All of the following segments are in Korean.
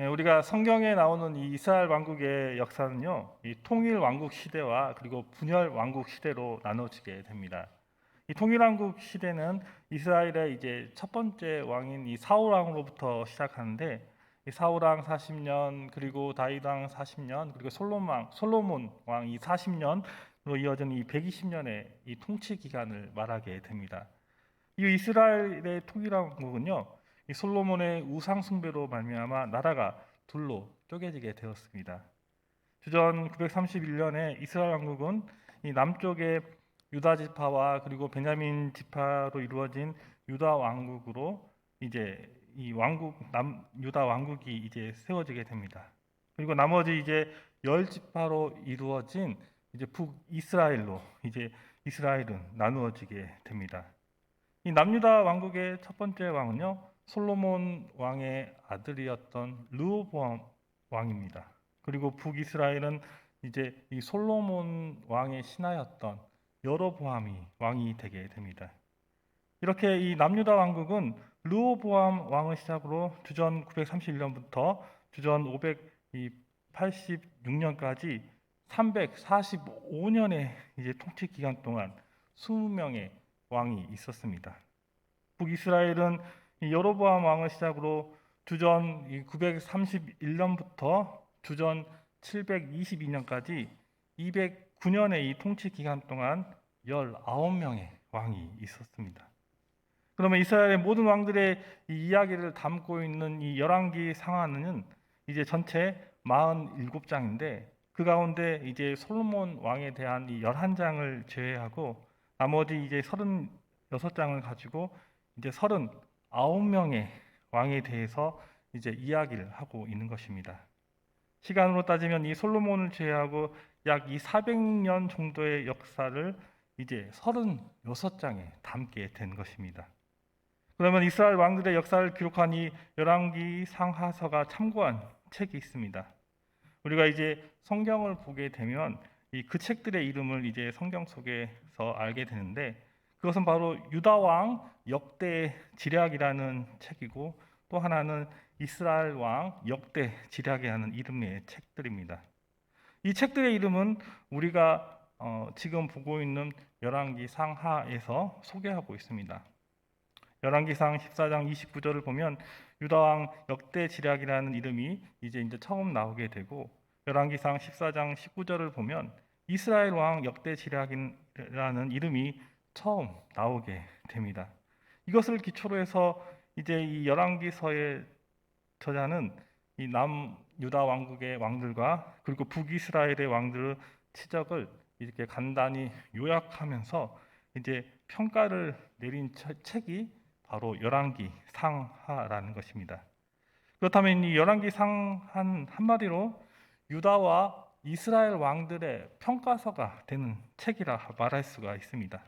예, 우리가 성경에 나오는 이 이스라엘 왕국의 역사는요, 이 통일 왕국 시대와 그리고 분열 왕국 시대로 나눠지게 됩니다. 이 통일 왕국 시대는 이스라엘의 이제 첫 번째 왕인 이 사울 왕으로부터 시작하는데 이 사울 왕 40년 그리고 다윗 왕 40년 그리고 솔로몬 왕 솔로몬 왕 이 40년으로 이어지는 이 120년의 이 통치 기간을 말하게 됩니다. 이 이스라엘의 통일 왕국은요. 이 솔로몬의 우상 숭배로 말미암아 나라가 둘로 쪼개지게 되었습니다. 주전 931년에 이스라엘 왕국은 이 남쪽의 유다 지파와 그리고 베냐민 지파로 이루어진 유다 왕국으로 이제 이 왕국 남 유다 왕국이 이제 세워지게 됩니다. 그리고 나머지 이제 열 지파로 이루어진 이제 북 이스라엘로 이제 이스라엘은 나누어지게 됩니다. 이 남유다 왕국의 첫 번째 왕은요 솔로몬 왕의 아들이었던 르호보암 왕입니다. 그리고 북이스라엘은 이제 이 솔로몬 왕의 신하였던 여로보암이 왕이 되게 됩니다. 이렇게 이 남유다 왕국은 르호보암 왕을 시작으로 주전 931년부터 주전 586년까지 345년의 이제 통치 기간 동안 20명의 왕이 있었습니다. 북이스라엘은 이 여로보암 왕을 시작으로 주전 931년부터 주전 722년까지 209년의 이 통치 기간 동안 19명의 왕이 있었습니다. 그러면 이스라엘의 모든 왕들의 이 이야기를 담고 있는 이 열왕기 상하는 이제 전체 47장인데 그 가운데 이제 솔로몬 왕에 대한 이 11장을 제외하고 나머지 이제 36장을 가지고 이제 39명의 왕에 대해서 이제 이야기를 하고 있는 것입니다. 시간으로 따지면 이 솔로몬을 제외하고 약 이 400년 정도의 역사를 이제 36장에 담게 된 것입니다. 그러면 이스라엘 왕들의 역사를 기록한 이 열왕기 상하서가 참고한 책이 있습니다. 우리가 이제 성경을 보게 되면 이 그 책들의 이름을 이제 성경 속에서 알게 되는데 그것은 바로 유다 왕 역대 지략이라는 책이고 또 하나는 이스라엘 왕 역대 지략이라는 이름의 책들입니다. 이 책들의 이름은 우리가 어, 지금 보고 있는 열왕기 상하에서 소개하고 있습니다. 열왕기상 14장 29절을 보면 유다 왕 역대 지략이라는 이름이 이제 이제 처음 나오게 되고 열왕기상 14장 19절을 보면 이스라엘 왕 역대 지략이라는 이름이 처음 나오게 됩니다. 이것을 기초로 해서 이제 이 열왕기서의 저자는 이 남 유다 왕국의 왕들과 그리고 북이스라엘의 왕들의 치적을 이렇게 간단히 요약하면서 이제 평가를 내린 책이 바로 열왕기 상하라는 것입니다. 그렇다면 이 열왕기 상한 한마디로 유다와 이스라엘 왕들의 평가서가 되는 책이라 말할 수가 있습니다.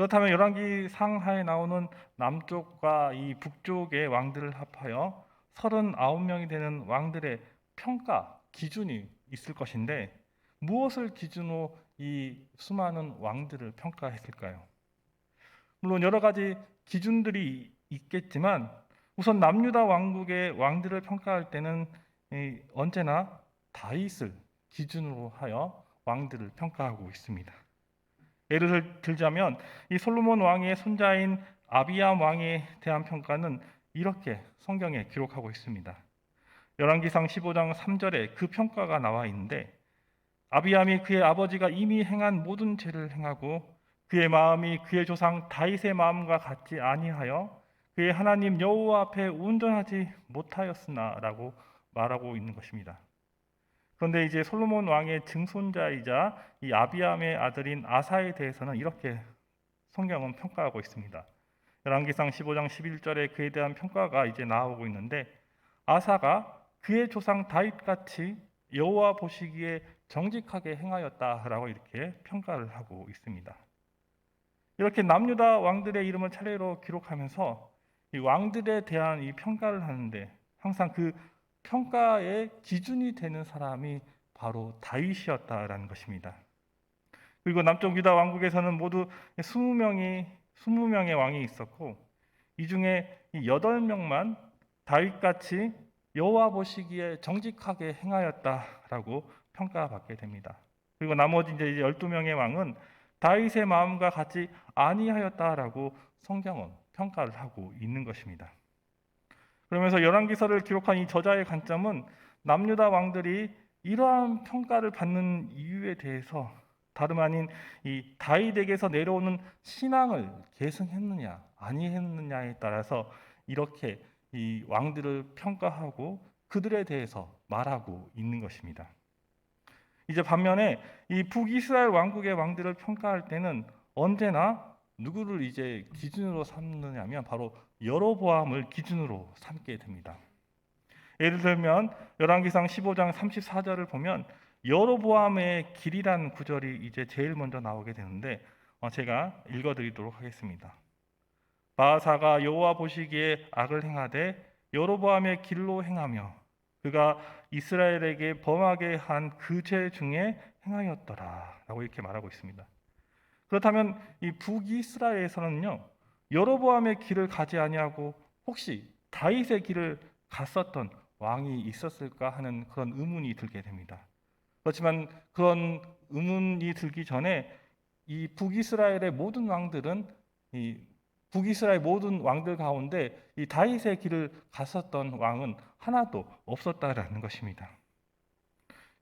그렇다면 열왕기 상하에 나오는 남쪽과 이 북쪽의 왕들을 합하여 39명이 되는 왕들의 평가 기준이 있을 것인데 무엇을 기준으로 이 수많은 왕들을 평가했을까요? 물론 여러 가지 기준들이 있겠지만 우선 남유다 왕국의 왕들을 평가할 때는 언제나 다윗을 기준으로 하여 왕들을 평가하고 있습니다. 예를 들자면 이 솔로몬 왕의 손자인 아비암 왕에 대한 평가는 이렇게 성경에 기록하고 있습니다. 열왕기상 15장 3절에 그 평가가 나와 있는데 아비암이 그의 아버지가 이미 행한 모든 죄를 행하고 그의 마음이 그의 조상 다윗의 마음과 같지 아니하여 그의 하나님 여호와 앞에 온전하지 못하였으나라고 말하고 있는 것입니다. 그런데 이제 솔로몬 왕의 증손자이자 이 아비암의 아들인 아사에 대해서는 이렇게 성경은 평가하고 있습니다. 열왕기상 15장 11절에 그에 대한 평가가 이제 나오고 있는데 아사가 그의 조상 다윗 같이 여호와 보시기에 정직하게 행하였다라고 이렇게 평가를 하고 있습니다. 이렇게 남유다 왕들의 이름을 차례로 기록하면서 이 왕들에 대한 이 평가를 하는데 항상 그 평가의 기준이 되는 사람이 바로 다윗이었다라는 것입니다. 그리고 남쪽 유다 왕국에서는 모두 20명이 20명의 왕이 있었고 이 중에 8명만 다윗같이 여호와 보시기에 정직하게 행하였다라고 평가받게 됩니다. 그리고 나머지 이제 12명의 왕은 다윗의 마음과 같이 아니하였다라고 성경은 평가를 하고 있는 것입니다. 그러면서 열왕기서를 기록한 이 저자의 관점은 남유다 왕들이 이러한 평가를 받는 이유에 대해서 다름 아닌 이 다윗에게서 내려오는 신앙을 계승했느냐 아니했느냐에 따라서 이렇게 이 왕들을 평가하고 그들에 대해서 말하고 있는 것입니다. 이제 반면에 이 북이스라엘 왕국의 왕들을 평가할 때는 언제나 누구를 이제 기준으로 삼느냐면 바로 여로보암을 기준으로 삼게 됩니다. 예를 들면 열왕기상 15장 34절을 보면 여로보암의 길이라는 구절이 이제 제일 먼저 나오게 되는데 어, 제가 읽어드리도록 하겠습니다. 바사가 여호와 보시기에 악을 행하되 여로보암의 길로 행하며 그가 이스라엘에게 범하게 한 그 죄 중에 행하였더라라고 이렇게 말하고 있습니다. 그렇다면 이 북이스라엘에서는요 여로보암의 길을 가지 아니하고 혹시 다윗의 길을 갔었던 왕이 있었을까 하는 그런 의문이 들게 됩니다. 그렇지만 그런 의문이 들기 전에 이 북이스라엘의 모든 왕들은 이 북이스라엘 모든 왕들 가운데 이 다윗의 길을 갔었던 왕은 하나도 없었다라는 것입니다.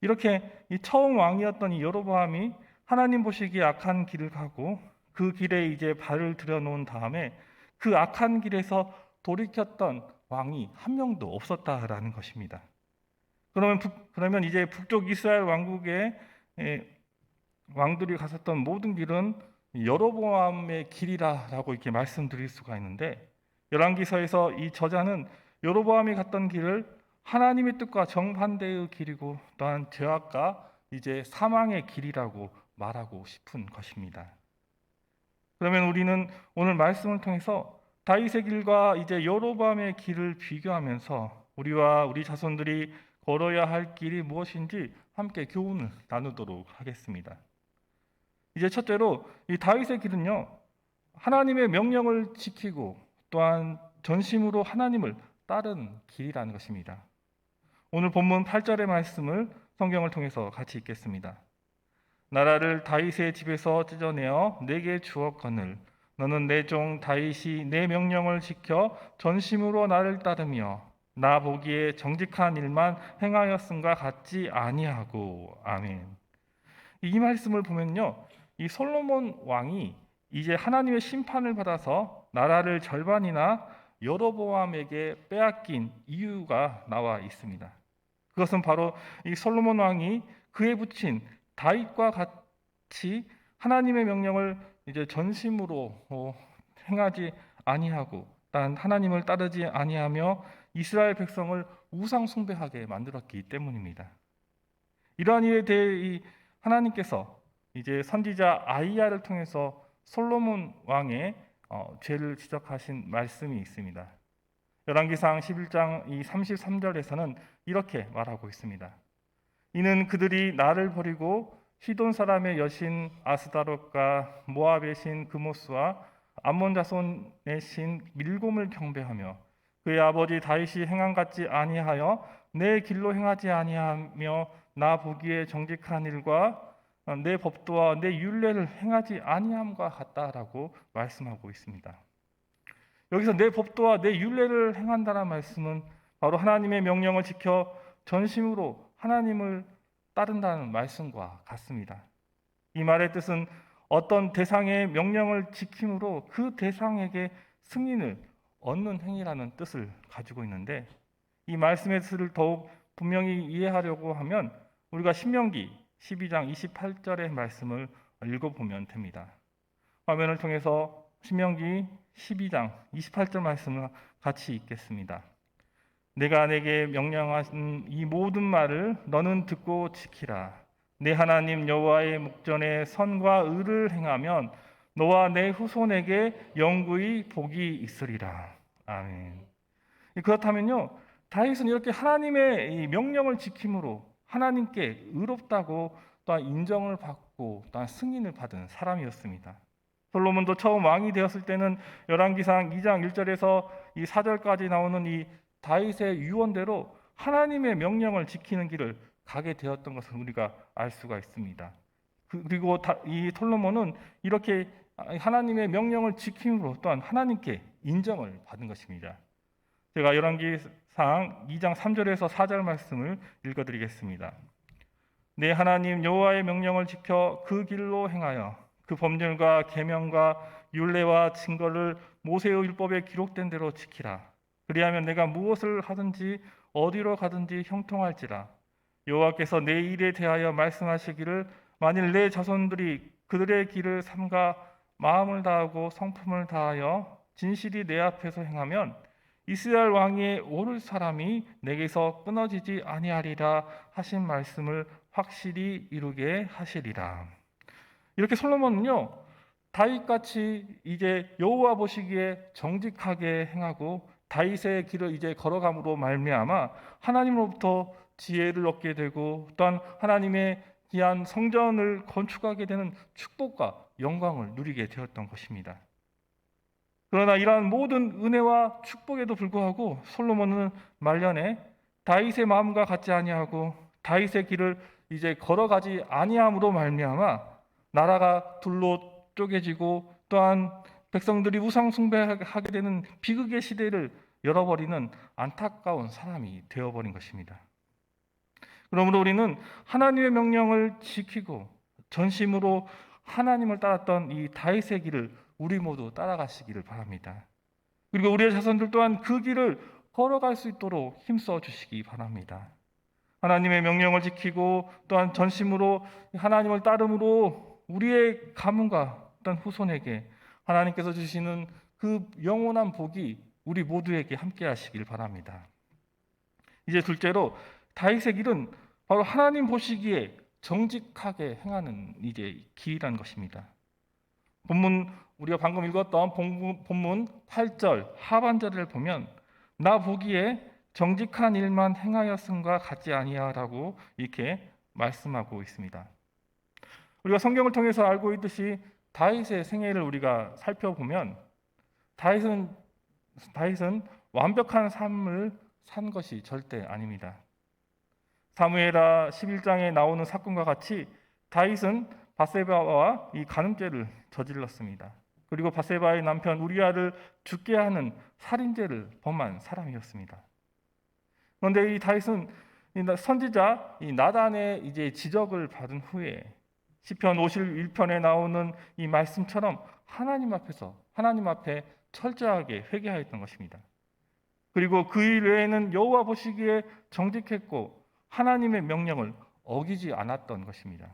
이렇게 이 처음 왕이었던 이 여로보암이 하나님 보시기에 악한 길을 가고 그 길에 이제 발을 들여놓은 다음에 그 악한 길에서 돌이켰던 왕이 한 명도 없었다라는 것입니다. 그러면 북, 그러면 이제 북쪽 이스라엘 왕국의 에, 왕들이 갔었던 모든 길은 여로보암의 길이라라고 이렇게 말씀드릴 수가 있는데 열왕기서에서 이 저자는 여로보암이 갔던 길을 하나님의 뜻과 정반대의 길이고 또한 죄악과 이제 사망의 길이라고 말하고 싶은 것입니다. 그러면 우리는 오늘 말씀을 통해서 다윗의 길과 이제 여로보암의 길을 비교하면서 우리와 우리 자손들이 걸어야 할 길이 무엇인지 함께 교훈을 나누도록 하겠습니다. 이제 첫째로 이 다윗의 길은요 하나님의 명령을 지키고 또한 전심으로 하나님을 따른 길이라는 것입니다. 오늘 본문 8절의 말씀을 성경을 통해서 같이 읽겠습니다. 나라를 다윗의 집에서 찢어내어 내게 주었거늘 너는 내 종 다윗이 내 명령을 지켜 전심으로 나를 따르며 나 보기에 정직한 일만 행하였음과 같지 아니하고 아멘. 이 말씀을 보면요. 이 솔로몬 왕이 이제 하나님의 심판을 받아서 나라를 절반이나 여로보암에게 빼앗긴 이유가 나와 있습니다. 그것은 바로 이 솔로몬 왕이 그에 붙인 다윗과 같이 하나님의 명령을 이제 전심으로 어, 행하지 아니하고 단 하나님을 따르지 아니하며 이스라엘 백성을 우상 숭배하게 만들었기 때문입니다. 이러한 일에 대해 하나님께서 이제 선지자 아이야를 통해서 솔로몬 왕의 어, 죄를 지적하신 말씀이 있습니다. 열왕기상 11장 이 33절에서는 이렇게 말하고 있습니다. 이는 그들이 나를 버리고 시돈 사람의 여신 아스다롯과 모압의 신 그모스와 암몬 자손의 신 밀곰을 경배하며 그의 아버지 다윗이 행한 같지 아니하여 내 길로 행하지 아니하며 나 보기에 정직한 일과 내 법도와 내 율례를 행하지 아니함과 같다라고 말씀하고 있습니다. 여기서 내 법도와 내 율례를 행한다는 말씀은 바로 하나님의 명령을 지켜 전심으로 하나님을 따른다는 말씀과 같습니다. 이 말의 뜻은 어떤 대상의 명령을 지킴으로 그 대상에게 승인을 얻는 행위라는 뜻을 가지고 있는데 이 말씀의 뜻을 더욱 분명히 이해하려고 하면 우리가 신명기 12장 28절의 말씀을 읽어보면 됩니다. 화면을 통해서 신명기 12장 28절 말씀을 같이 읽겠습니다. 내가 내게 명령하신 이 모든 말을 너는 듣고 지키라. 내 하나님 여호와의 목전에 선과 의를 행하면 너와 내 후손에게 영구히 복이 있으리라. 아멘. 그렇다면요, 다윗은 이렇게 하나님의 명령을 지킴으로 하나님께 의롭다고 또한 인정을 받고 또한 승인을 받은 사람이었습니다. 솔로몬도 처음 왕이 되었을 때는 열왕기상 2장 1절에서 이 4절까지 나오는 이 다윗의 유언대로 하나님의 명령을 지키는 길을 가게 되었던 것을 우리가 알 수가 있습니다. 그- 그리고 다- 이 솔로몬은 이렇게 하나님의 명령을 지킴으로 또한 하나님께 인정을 받은 것입니다. 제가 열왕기상 2장 3절에서 4절 말씀을 읽어드리겠습니다. 내 하나님 여호와의 명령을 지켜 그 길로 행하여 그 법률과 계명과 율례와 증거를 모세의 율법에 기록된 대로 지키라. 그리하면 내가 무엇을 하든지 어디로 가든지 형통할지라. 여호와께서 내 일에 대하여 말씀하시기를 만일 내 자손들이 그들의 길을 삼가 마음을 다하고 성품을 다하여 진실이 내 앞에서 행하면 이스라엘 왕위에 오를 사람이 내게서 끊어지지 아니하리라 하신 말씀을 확실히 이루게 하시리라. 이렇게 솔로몬은요 다윗같이 이제 여호와 보시기에 정직하게 행하고 다윗의 길을 이제 걸어감으로 말미암아 하나님으로부터 지혜를 얻게 되고 또한 하나님의 귀한 성전을 건축하게 되는 축복과 영광을 누리게 되었던 것입니다. 그러나 이러한 모든 은혜와 축복에도 불구하고 솔로몬은 말년에 다윗의 마음과 같지 아니하고 다윗의 길을 이제 걸어가지 아니함으로 말미암아 나라가 둘로 쪼개지고 또한 백성들이 우상 숭배하게 되는 비극의 시대를 열어버리는 안타까운 사람이 되어버린 것입니다. 그러므로 우리는 하나님의 명령을 지키고 전심으로 하나님을 따랐던 이 다윗의 길을 우리 모두 따라가시기를 바랍니다. 그리고 우리의 자손들 또한 그 길을 걸어갈 수 있도록 힘써 주시기 바랍니다. 하나님의 명령을 지키고 또한 전심으로 하나님을 따름으로 우리의 가문과 또한 후손에게 하나님께서 주시는 그 영원한 복이 우리 모두에게 함께 하시길 바랍니다. 이제 둘째로 다윗의 길은 바로 하나님 보시기에 정직하게 행하는 이제 길이라는 것입니다. 본문 우리가 방금 읽었던 본문 8절 하반절을 보면 나 보기에 정직한 일만 행하였음과 같지 아니하라고 이렇게 말씀하고 있습니다. 우리가 성경을 통해서 알고 있듯이 다윗의 생애를 우리가 살펴보면 다윗은 다윗은 완벽한 삶을 산 것이 절대 아닙니다. 사무엘하 11장에 나오는 사건과 같이 다윗은 바세바와 이 간음죄를 저질렀습니다. 그리고 바세바의 남편 우리아를 죽게 하는 살인죄를 범한 사람이었습니다. 그런데 이 다윗은 이 선지자 이 나단의 이제 지적을 받은 후에 시편 51편에 나오는 이 말씀처럼 하나님 앞에서 하나님 앞에 철저하게 회개하였던 것입니다. 그리고 그 일 외에는 여호와 보시기에 정직했고 하나님의 명령을 어기지 않았던 것입니다.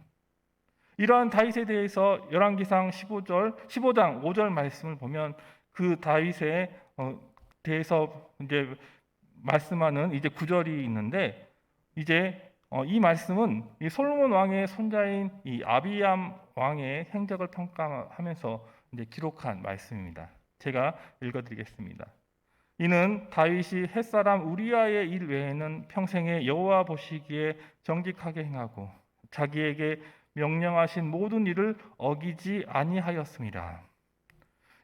이러한 다윗에 대해서 열왕기상 15절 15장 5절 말씀을 보면 그 다윗에 어, 대해서 이제 말씀하는 이제 구절이 있는데 이제 어, 이 말씀은 이 솔로몬 왕의 손자인 이 아비암 왕의 행적을 평가하면서 이제 기록한 말씀입니다. 제가 읽어드리겠습니다. 이는 다윗이 햇사람 우리아의 일 외에는 평생에 여호와 보시기에 정직하게 행하고 자기에게 명령하신 모든 일을 어기지 아니하였습니다.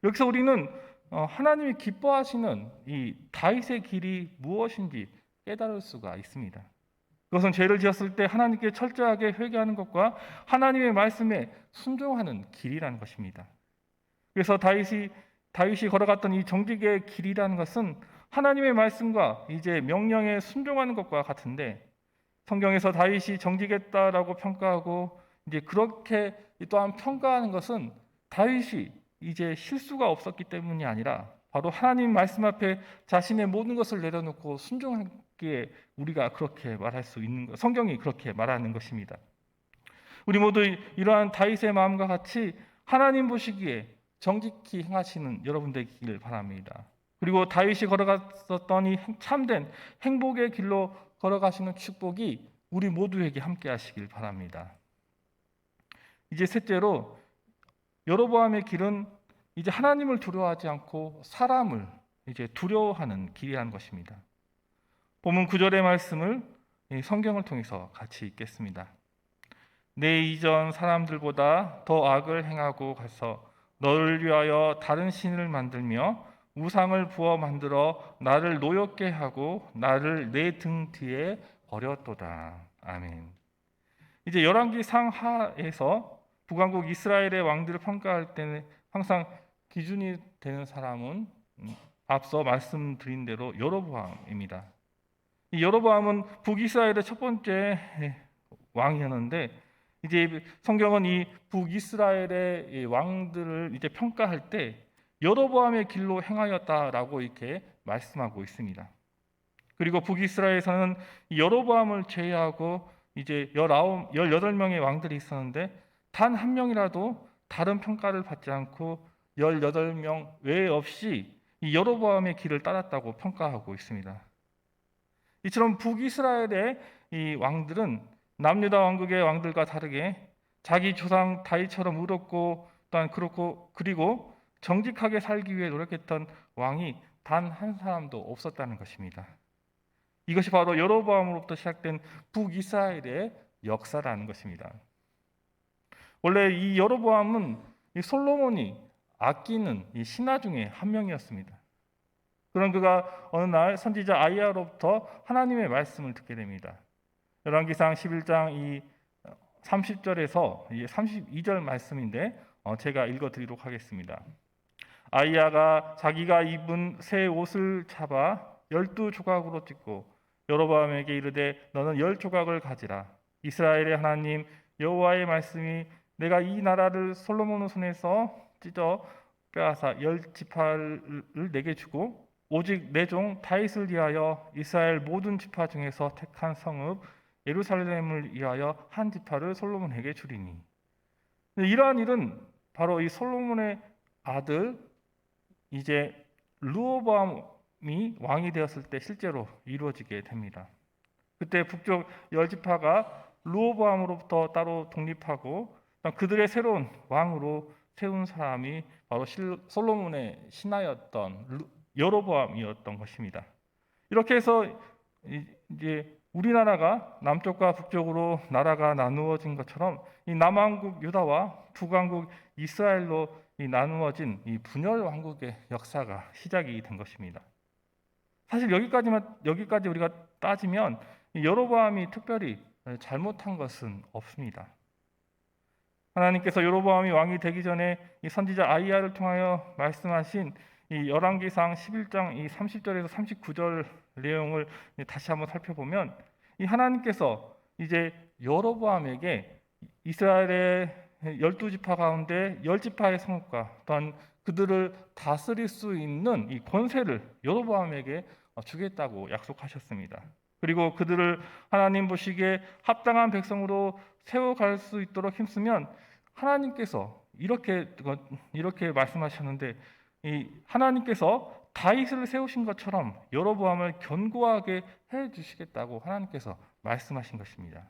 여기서 우리는 어, 하나님이 기뻐하시는 이 다윗의 길이 무엇인지 깨달을 수가 있습니다. 그것은 죄를 지었을 때 하나님께 철저하게 회개하는 것과 하나님의 말씀에 순종하는 길이라는 것입니다. 그래서 다윗이 다윗이 걸어갔던 이 정직의 길이라는 것은 하나님의 말씀과 이제 명령에 순종하는 것과 같은데 성경에서 다윗이 정직했다라고 평가하고 이제 그렇게 또한 평가하는 것은 다윗이 이제 실수가 없었기 때문이 아니라 바로 하나님 말씀 앞에 자신의 모든 것을 내려놓고 순종 하기에 우리가 그렇게 말할 수 있는 것, 성경이 그렇게 말하는 것입니다. 우리 모두 이러한 다윗의 마음과 같이 하나님 보시기에 정직히 행하시는 여러분 되기를 바랍니다. 그리고 다윗이 걸어갔었던 이 참된 행복의 길로 걸어가시는 축복이 우리 모두에게 함께 하시길 바랍니다. 이제 셋째로 여로보암의 길은 이제 하나님을 두려워하지 않고 사람을 이제 두려워하는 길이라는 것입니다. 본문 9절의 말씀을 성경을 통해서 같이 읽겠습니다. 내 이전 사람들보다 더 악을 행하고 가서 너를 위하여 다른 신을 만들며 우상을 부어 만들어 나를 노엽게 하고 나를 내 등 뒤에 버렸도다. 아멘. 이제 열왕기 상하에서 북왕국 이스라엘의 왕들을 평가할 때는 항상 기준이 되는 사람은 음, 앞서 말씀드린 대로 여로보암입니다. 이 여로보암은 북이스라엘의 첫 번째 왕이었는데 이제 성경은 이 북이스라엘의 이 왕들을 이제 평가할 때 여로보암의 길로 행하였다라고 이렇게 말씀하고 있습니다. 그리고 북이스라엘에서는 이 여로보암을 제외하고 이제 19, 18명의 왕들이 있었는데 단 한 명이라도 다른 평가를 받지 않고 18명 외에 없이 이 여로보암의 길을 따랐다고 평가하고 있습니다. 이처럼 북이스라엘의 이 왕들은 남유다 왕국의 왕들과 다르게 자기 조상 다윗처럼 의롭고 또한 그렇고 그리고 정직하게 살기 위해 노력했던 왕이 단 한 사람도 없었다는 것입니다. 이것이 바로 여로보암으로부터 시작된 북이스라엘의 역사라는 것입니다. 원래 이 여로보암은 이 솔로몬이 아끼는 이 신하 중에 한 명이었습니다. 그런 그가 어느 날 선지자 아이야로부터 하나님의 말씀을 듣게 됩니다. 열왕기상 11장 이 30절에서 이 32절 말씀인데 어, 제가 읽어 드리도록 하겠습니다. 아이야가 자기가 입은 새 옷을 잡아 열두 조각으로 찢고 여로보암에게 이르되 너는 열 조각을 가지라 이스라엘의 하나님 여호와의 말씀이 내가 이 나라를 솔로몬의 손에서 찢어 빼앗아 열 지파를 내게 주고 오직 내 종 다윗을 위하여 이스라엘 모든 지파 중에서 택한 성읍 예루살렘을 위하여 한 지파를 솔로몬에게 주리니 이러한 일은 바로 이 솔로몬의 아들 이제 루오보암이 왕이 되었을 때 실제로 이루어지게 됩니다. 그때 북쪽 열 지파가 루오보암으로부터 따로 독립하고 그들의 새로운 왕으로 세운 사람이 바로 솔로몬의 신하였던 여로보암이었던 것입니다. 이렇게 해서 이제 우리나라가 남쪽과 북쪽으로 나라가 나누어진 것처럼 이 남왕국 유다와 북왕국 이스라엘로 이 나누어진 이 분열 왕국의 역사가 시작이 된 것입니다. 사실 여기까지만 여기까지 우리가 따지면 여로보암이 특별히 잘못한 것은 없습니다. 하나님께서 여로보암이 왕이 되기 전에 이 선지자 아이야를 통하여 말씀하신 이 열왕기상 11장 이 30절에서 39절 내용을 다시 한번 살펴보면 이 하나님께서 이제 여로보암에게 이스라엘의 열두 지파 가운데 열 지파의 성읍과 또한 그들을 다스릴 수 있는 이 권세를 여로보암에게 주겠다고 약속하셨습니다. 그리고 그들을 하나님 보시기에 합당한 백성으로 세워갈 수 있도록 힘쓰면 하나님께서 이렇게 이렇게 말씀하셨는데 이 하나님께서 다윗을 세우신 것처럼 여로보암을 견고하게 해 주시겠다고 하나님께서 말씀하신 것입니다.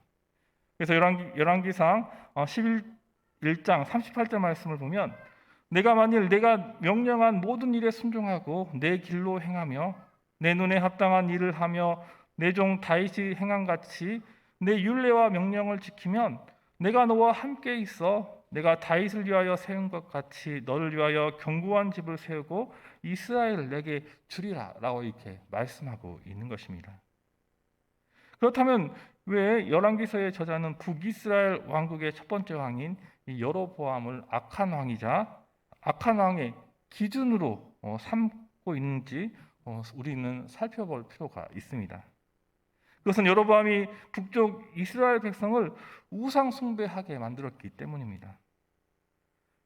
그래서 열왕기, 열왕기 상 11장 38절 말씀을 보면 내가 만일 내가 명령한 모든 일에 순종하고 내 길로 행하며 내 눈에 합당한 일을 하며 내 종 다윗이 행한 같이 내 율례와 명령을 지키면 내가 너와 함께 있어 내가 다윗을 위하여 세운 것 같이 너를 위하여 견고한 집을 세우고 이스라엘을 내게 주리라라고 이렇게 말씀하고 있는 것입니다. 그렇다면 왜 열왕기서의 저자는 북이스라엘 왕국의 첫 번째 왕인 여로보암을 악한 왕이자 악한 왕의 기준으로 어, 삼고 있는지 어, 우리는 살펴볼 필요가 있습니다. 그것은 여로보암이 북쪽 이스라엘 백성을 우상 숭배하게 만들었기 때문입니다.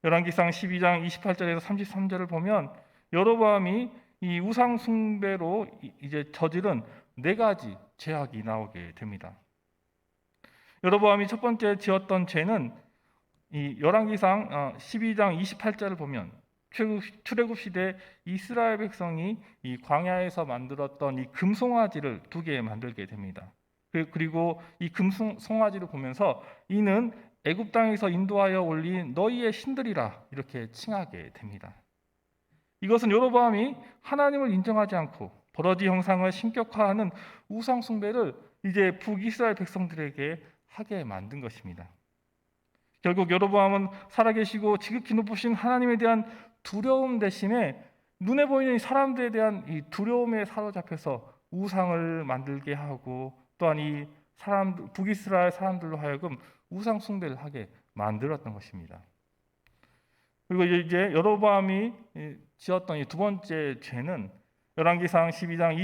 열왕기상 12장 28절에서 33절을 보면 여로보암이 이 우상 숭배로 이제 저지른 네 가지 죄악이 나오게 됩니다. 여로보암이 첫 번째 지었던 죄는 이 열왕기상 12장 어, 28절을 보면 출애굽 시대 이스라엘 백성이 이 광야에서 만들었던 이 금송아지를 두 개 만들게 됩니다. 그, 그리고 이 금송아지를 보면서 이는 애굽 땅에서 인도하여 올린 너희의 신들이라 이렇게 칭하게 됩니다. 이것은 여로보암이 하나님을 인정하지 않고 버러지 형상을 신격화하는 우상 숭배를 이제 북이스라엘 백성들에게 하게 만든 것입니다. 결국 여로보암은 살아계시고 지극히 높으신 하나님에 대한 두려움 대신에 눈에 보이는 이 사람들에 대한 이 두려움에 사로잡혀서 우상을 만들게 하고 또한 이 사람 북이스라엘 사람들로 하여금 우상 숭배를 하게 만들었던 것입니다. 그리고 이제 여로보암이 이 지었던 이 두 번째 죄는 열왕기상 12장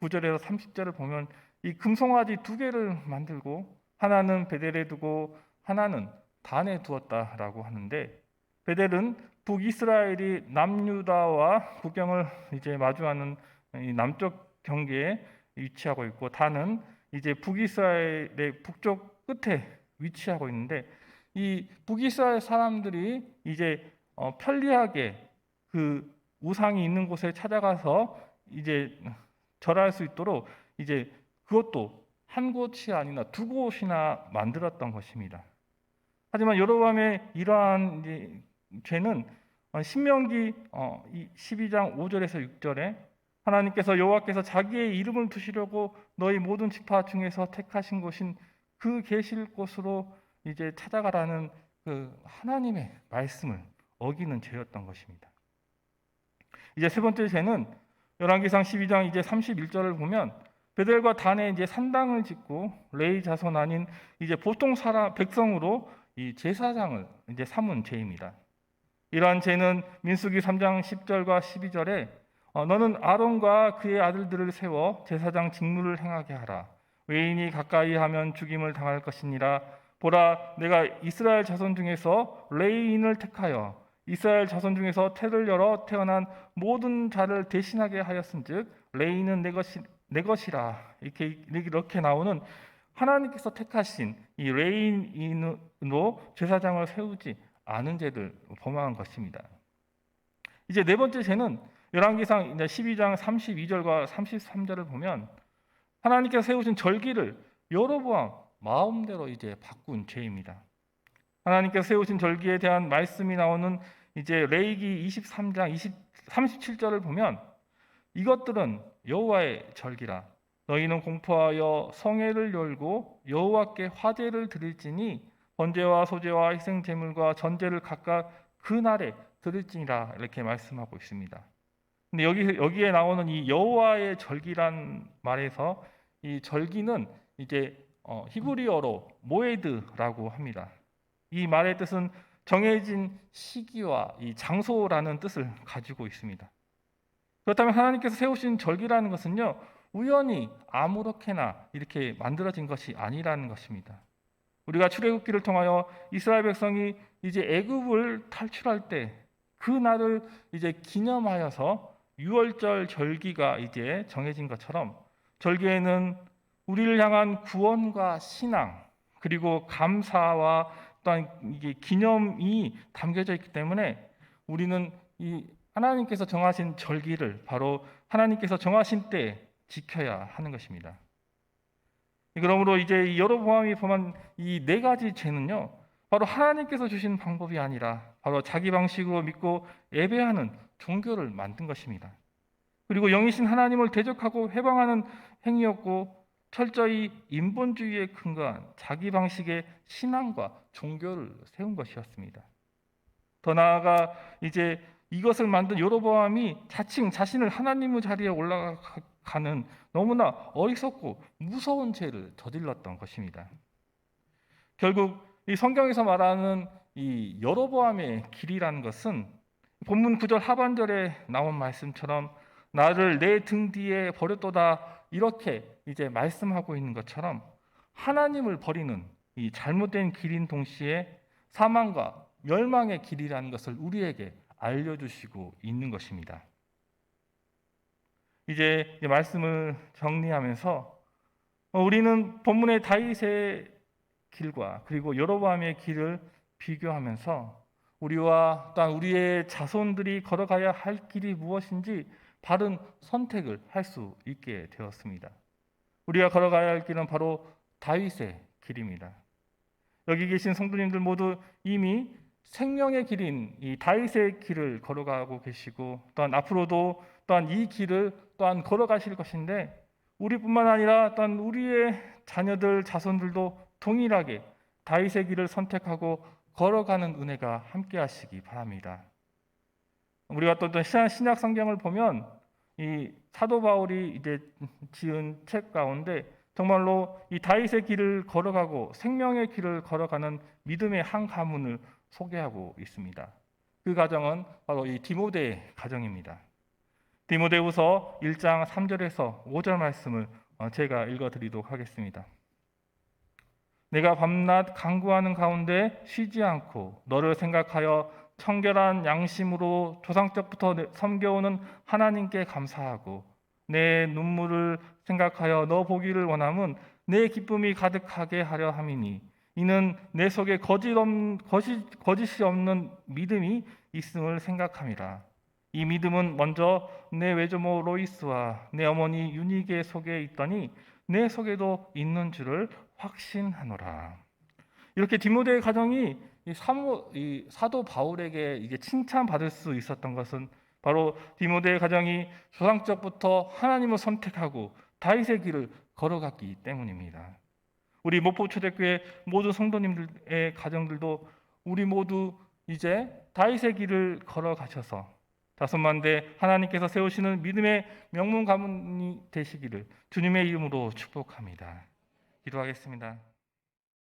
29절에서 30절을 보면 이 금송아지 두 개를 만들고 하나는 베델에 두고 하나는 단에 두었다라고 하는데 베델은 북이스라엘이 남유다와 국경을 이제 마주하는 이 남쪽 경계에 위치하고 있고 단은 이제 북이스라엘의 북쪽 끝에 위치하고 있는데 이 북이스라엘 사람들이 이제 어, 편리하게 그 우상이 있는 곳에 찾아가서 이제 절할 수 있도록 이제 그것도 한 곳이 아니라 두 곳이나 만들었던 것입니다. 하지만 여로밤의 이러한 죄는 어, 신명기 어, 이 12장 5절에서 6절에 하나님께서 여호와께서 자기의 이름을 두시려고 너희 모든 지파 중에서 택하신 곳인 그 계실 곳으로 이제 찾아가라는 그 하나님의 말씀을 어기는 죄였던 것입니다. 이제 세 번째 죄는 열왕기상 12장 이제 31절을 보면 베델과 단에 이제 산당을 짓고 레이 자손 아닌 이제 보통 사람 백성으로 이 제사장을 이제 삼은 죄입니다. 이러한 죄는 민수기 3장 10절과 12절에 어, 너는 아론과 그의 아들들을 세워 제사장 직무를 행하게 하라. 외인이 가까이 하면 죽임을 당할 것이니라. 보라, 내가 이스라엘 자손 중에서 레이인을 택하여 이스라엘 자손 중에서 태를 열어 태어난 모든 자를 대신하게 하였은즉 레이는 내 것이 내 것이라 이렇게 이렇게 나오는 하나님께서 택하신 이 레인으로 제사장을 세우지 않은 죄를 범한 것입니다. 이제 네 번째 죄는 열왕기상 이제 12장 32절과 33절을 보면 하나님께서 세우신 절기를 여로보암 마음대로 이제 바꾼 죄입니다. 하나님께서 세우신 절기에 대한 말씀이 나오는 이제 레이기 23장 20, 37절을 보면 이것들은 여호와의 절기라 너희는 공포하여 성회를 열고 여호와께 화제를 드릴지니 번제와 소제와 희생 제물과 전제를 각각 그 날에 드릴지니라 이렇게 말씀하고 있습니다. 근데 여기 여기에 나오는 이 여호와의 절기란 말에서 이 절기는 이제 어, 히브리어로 모에드라고 합니다. 이 말의 뜻은 정해진 시기와 이 장소라는 뜻을 가지고 있습니다. 그렇다면 하나님께서 세우신 절기라는 것은요 우연히 아무렇게나 이렇게 만들어진 것이 아니라는 것입니다. 우리가 출애굽기를 통하여 이스라엘 백성이 이제 애굽을 탈출할 때 그 날을 이제 기념하여서 유월절 절기가 이제 정해진 것처럼 절기에는 우리를 향한 구원과 신앙 그리고 감사와 또한 이게 기념이 담겨져 있기 때문에 우리는 이 하나님께서 정하신 절기를 바로 하나님께서 정하신 때 지켜야 하는 것입니다. 그러므로 이제 여로보암이 범한 이 네 가지 죄는요, 바로 하나님께서 주신 방법이 아니라 바로 자기 방식으로 믿고 예배하는 종교를 만든 것입니다. 그리고 영이신 하나님을 대적하고 해방하는 행위였고 철저히 인본주의에 근거한 자기 방식의 신앙과 종교를 세운 것이었습니다. 더 나아가 이제 이것을 만든 여로보암이 자칭 자신을 하나님의 자리에 올라가는 너무나 어리석고 무서운 죄를 저질렀던 것입니다. 결국 이 성경에서 말하는 이 여로보암의 길이라는 것은 본문 9절 하반절에 나온 말씀처럼 나를 내 등 뒤에 버렸도다 이렇게 이제 말씀하고 있는 것처럼 하나님을 버리는 이 잘못된 길인 동시에 사망과 멸망의 길이라는 것을 우리에게 알려주시고 있는 것입니다. 이제 말씀을 정리하면서 우리는 본문의 다윗의 길과 그리고 여로보암의 길을 비교하면서 우리와 또한 우리의 자손들이 걸어가야 할 길이 무엇인지 바른 선택을 할 수 있게 되었습니다. 우리가 걸어가야 할 길은 바로 다윗의 길입니다. 여기 계신 성도님들 모두 이미 생명의 길인 이 다윗의 길을 걸어가고 계시고 또한 앞으로도 또한 이 길을 또한 걸어가실 것인데 우리뿐만 아니라 또한 우리의 자녀들 자손들도 동일하게 다윗의 길을 선택하고 걸어가는 은혜가 함께 하시기 바랍니다. 우리가 또 신약, 성경을 보면 이 사도 바울이 이제 지은 책 가운데 정말로 이 다윗의 길을 걸어가고 생명의 길을 걸어가는 믿음의 한 가문을 소개하고 있습니다. 그 가정은 바로 이 디모데 가정입니다. 디모데후서 1장 3절에서 5절 말씀을 어, 제가 읽어 드리도록 하겠습니다. 내가 밤낮 강구하는 가운데 쉬지 않고 너를 생각하여 청결한 양심으로 조상적부터 섬겨오는 하나님께 감사하고 내 눈물을 생각하여 너 보기를 원함은 내 기쁨이 가득하게 하려 함이니 이는 내 속에 거짓 없, 거짓, 거짓이 없는 믿음이 있음을 생각함이라. 이 믿음은 먼저 내 외조모 로이스와 내 어머니 유니게 속에 있더니 내 속에도 있는 줄을 확신하노라. 이렇게 디모데의 가정이 이, 사모, 이 사도 바울에게 이게 칭찬받을 수 있었던 것은 바로 디모데의 가정이 조상적부터 하나님을 선택하고 다윗의 길을 걸어갔기 때문입니다. 우리 목포 초대교회 모든 성도님들의 가정들도 우리 모두 이제 다윗의 길을 걸어가셔서 자손만대 하나님께서 세우시는 믿음의 명문 가문이 되시기를 주님의 이름으로 축복합니다. 기도하겠습니다.